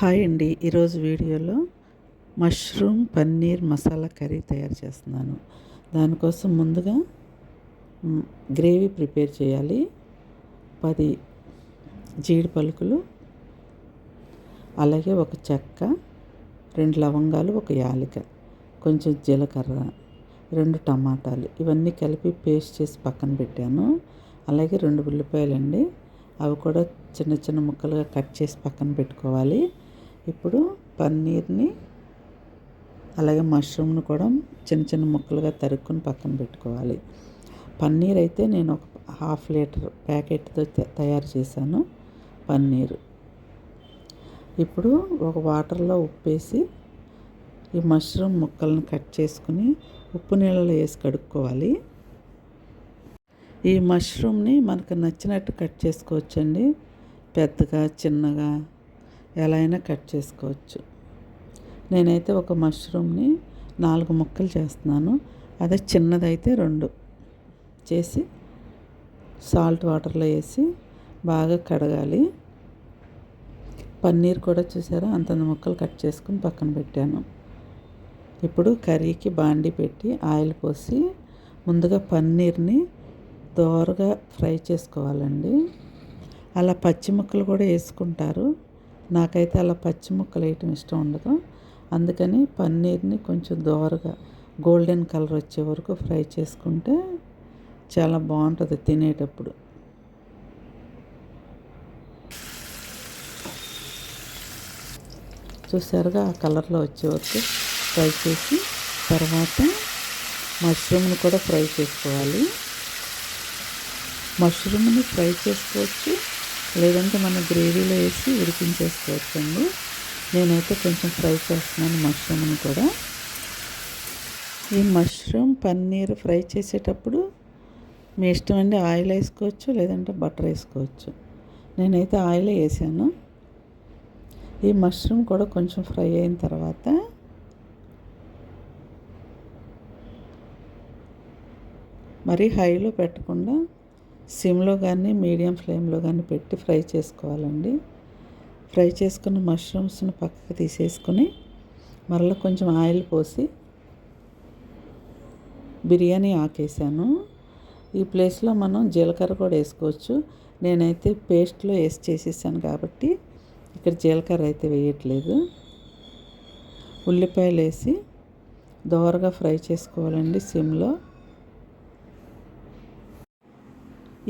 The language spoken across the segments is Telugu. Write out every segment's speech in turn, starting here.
హాయ్ అండి. ఈరోజు వీడియోలో మష్రూమ్ పన్నీర్ మసాలా కర్రీ తయారు చేస్తున్నాను. దానికోసం ముందుగా గ్రేవీ ప్రిపేర్ చేయాలి. పది జీడి పలుకులు అలాగే ఒక చెక్క రెండు లవంగాలు ఒక యాలిక కొంచెం జీలకర్ర రెండు టమాటాలు. ఇవన్నీ కలిపి పేస్ట్ చేసి పక్కన పెట్టాను. అలాగే రెండు ఉల్లిపాయలండి. అవి కూడా చిన్న చిన్న ముక్కలుగా కట్ చేసి పక్కన పెట్టుకోవాలి. ఇప్పుడు పన్నీర్ని అలాగే మష్రూమ్ని కూడా చిన్న చిన్న ముక్కలుగా తరుక్కుని పక్కన పెట్టుకోవాలి. పన్నీర్ అయితే నేను ఒక హాఫ్ లీటర్ ప్యాకెట్తో తయారు చేశాను పన్నీర్. ఇప్పుడు ఒక వాటర్లో ఉప్పేసి ఈ మష్రూమ్ ముక్కలను కట్ చేసుకుని ఉప్పు నీళ్ళలో వేసి కడుక్కోవాలి. ఈ మష్రూమ్ని మనకు నచ్చినట్టు కట్ చేసుకోవచ్చండి. పెద్దగా చిన్నగా ఎలా అయినా కట్ చేసుకోవచ్చు. నేనైతే ఒక మష్రూమ్ని నాలుగు ముక్కలు చేస్తున్నాను. అదే చిన్నదైతే రెండు. చేసి సాల్ట్ వాటర్లో వేసి బాగా కడగాలి. పన్నీర్ కూడా చూసారా? అంతంత ముక్కలు కట్ చేసుకుని పక్కన పెట్టాను. ఇప్పుడు కర్రీకి బాండి పెట్టి ఆయిల్ పోసి ముందుగా పన్నీర్ని దోరగా ఫ్రై చేసుకోవాలండి. అలా పచ్చి ముక్కలు కూడా వేసుకుంటారు. నాకైతే అలా పచ్చి ముక్కలు వేయటం ఇష్టం ఉండదు. అందుకని పన్నీర్ని కొంచెం దోరగా గోల్డెన్ కలర్ వచ్చే వరకు ఫ్రై చేసుకుంటే చాలా బాగుంటుంది తినేటప్పుడు. చూసారుగా ఆ కలర్లో వచ్చే వరకు ఫ్రై చేసి తర్వాత మష్రూమ్ని కూడా ఫ్రై చేసుకోవాలి. మష్రూమ్ని ఫ్రై చేసుకోవచ్చు. లేదంటే మనం గ్రేవీలో వేసి ఉడికించేసుకోవచ్చు అండి నేనైతే కొంచెం ఫ్రై చేస్తున్నాను మష్రూమ్ని కూడా. ఈ మష్రూమ్ పన్నీర్ ఫ్రై చేసేటప్పుడు మీ ఇష్టం అండి ఆయిల్ వేసుకోవచ్చు లేదంటే బటర్ వేసుకోవచ్చు. నేనైతే ఆయిల్ వేసాను. ఈ మష్రూమ్ కూడా కొంచెం ఫ్రై అయిన తర్వాత మరి హైలో పెట్టకుండా సిమ్లో కానీ మీడియం ఫ్లేమ్లో కానీ పెట్టి ఫ్రై చేసుకోవాలండి. ఫ్రై చేసుకున్న మష్రూమ్స్ని పక్కకు తీసేసుకుని మరలా కొంచెం ఆయిల్ పోసి బిర్యానీ ఆకేసాను. ఈ ప్లేస్లో మనం జీలకర్ర కూడా వేసుకోవచ్చు. నేనైతే పేస్ట్లో వేసి చేసేసాను కాబట్టి ఇక్కడ జీలకర్ర అయితే వేయట్లేదు. ఉల్లిపాయలు వేసి దోరగా ఫ్రై చేసుకోవాలండి సిమ్లో.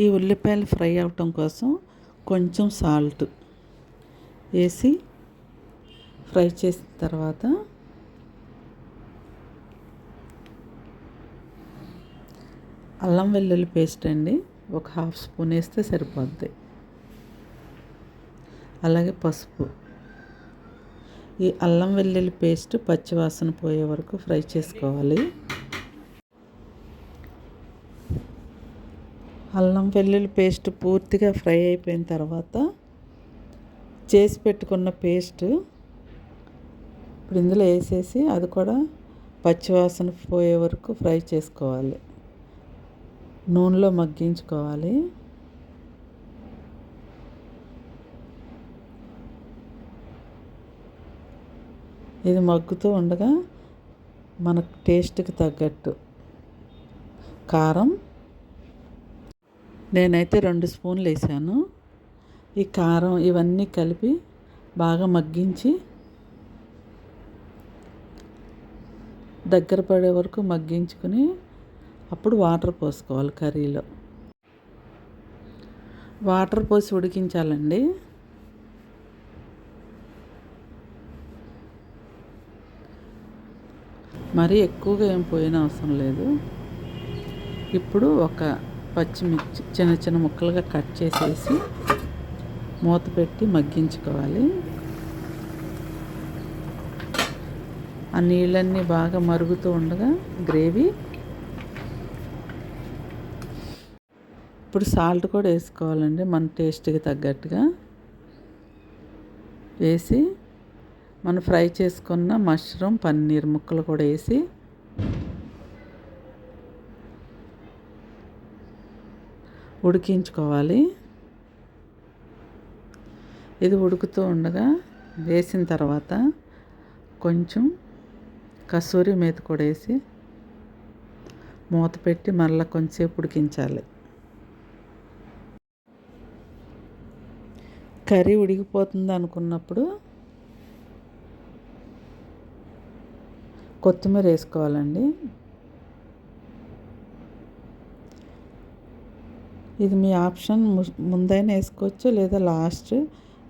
ఈ ఉల్లిపాయలు ఫ్రై అవటం కోసం కొంచెం సాల్ట్ వేసి ఫ్రై చేసిన తర్వాత అల్లం వెల్లుల్లి పేస్ట్ అండి ఒక హాఫ్ స్పూన్ వేస్తే సరిపోద్ది. అలాగే పసుపు. ఈ అల్లం వెల్లుల్లి పేస్ట్ పచ్చివాసన పోయే వరకు ఫ్రై చేసుకోవాలి. అల్లం వెల్లుల్లి పేస్ట్ పూర్తిగా ఫ్రై అయిపోయిన తర్వాత చేసి పెట్టుకున్న పేస్ట్ ఇప్పుడు ఇందులో వేసేసి అది కూడా పచ్చివాసన పోయే వరకు ఫ్రై చేసుకోవాలి. నూనెలో మగ్గించుకోవాలి. ఇది మగ్గుతూ ఉండగా మన టేస్ట్కి తగ్గట్టు కారం నేనైతే రెండు స్పూన్లు వేసాను ఈ కారం ఇవన్నీ కలిపి బాగా మగ్గించి దగ్గర పడే వరకు మగ్గించుకుని అప్పుడు వాటర్ పోసుకోవాలి కర్రీలో. వాటర్ పోసి ఉడికించాలండి. మరీ ఎక్కువగా ఏం పోయిన అవసరం లేదు. ఇప్పుడు ఒక పచ్చిమిర్చి చిన్న చిన్న ముక్కలుగా కట్ చేసేసి మూత పెట్టి మగ్గించుకోవాలి. ఆ నీళ్ళన్నీ బాగా మరుగుతూ ఉండగా గ్రేవీ. ఇప్పుడు సాల్ట్ కూడా వేసుకోవాలండి మన టేస్ట్కి తగ్గట్టుగా. వేసి మనం ఫ్రై చేసుకున్న మష్రూమ్ పన్నీర్ ముక్కలు కూడా వేసి ఉడికించుకోవాలి. ఇది ఉడుకుతూ ఉండగా వేసిన తర్వాత కొంచెం కసూరి మేత కూడా వేసి మూత పెట్టి మళ్ళీ కొంచెంసేపు ఉడికించాలి. కర్రీ ఉడికిపోతుంది అనుకున్నప్పుడు కొత్తిమీర వేసుకోవాలండి. ఇది మీ ఆప్షన్. ముందైనా వేసుకోవచ్చు లేదా లాస్ట్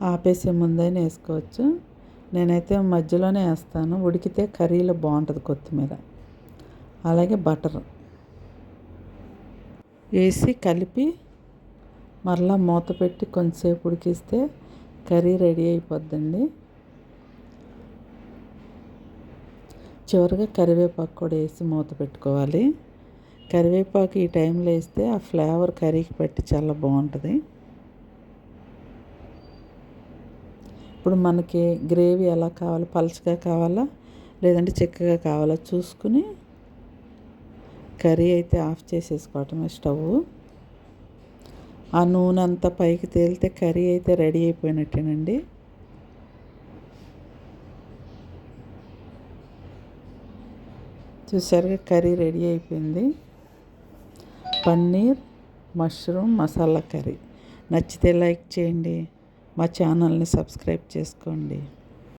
ఆపేసే ముందైనా వేసుకోవచ్చు. నేనైతే మధ్యలోనే వేస్తాను. ఉడికితే కర్రీలో బాగుంటుంది కొత్తిమీర. అలాగే బటర్. వేసి కలిపి మరలా మూత పెట్టి కొంచెంసేపు ఉడికిస్తే కర్రీ రెడీ అయిపోద్దండి. చివరిగా కరివేపాకు కూడా వేసి మూత పెట్టుకోవాలి. కరివేపాకు ఈ టైంలో వేస్తే ఆ ఫ్లేవర్ కర్రీకి పట్టి చాలా బాగుంటుంది. ఇప్పుడు మనకి గ్రేవీ ఎలా కావాలి పలుచగా కావాలా లేదంటే చిక్కగా కావాలా చూసుకుని కర్రీ అయితే ఆఫ్ చేసేసుకోవటమే స్టవ్. ఆ నూనె అంతా పైకి తేలితే కర్రీ అయితే రెడీ అయిపోయినట్టేనండి. చూసారుగా కర్రీ రెడీ అయిపోయింది. Paneer mushroom masala curry. నచ్చితే లైక్ చేయండి. మా ఛానల్ని సబ్స్క్రైబ్ చేసుకోండి.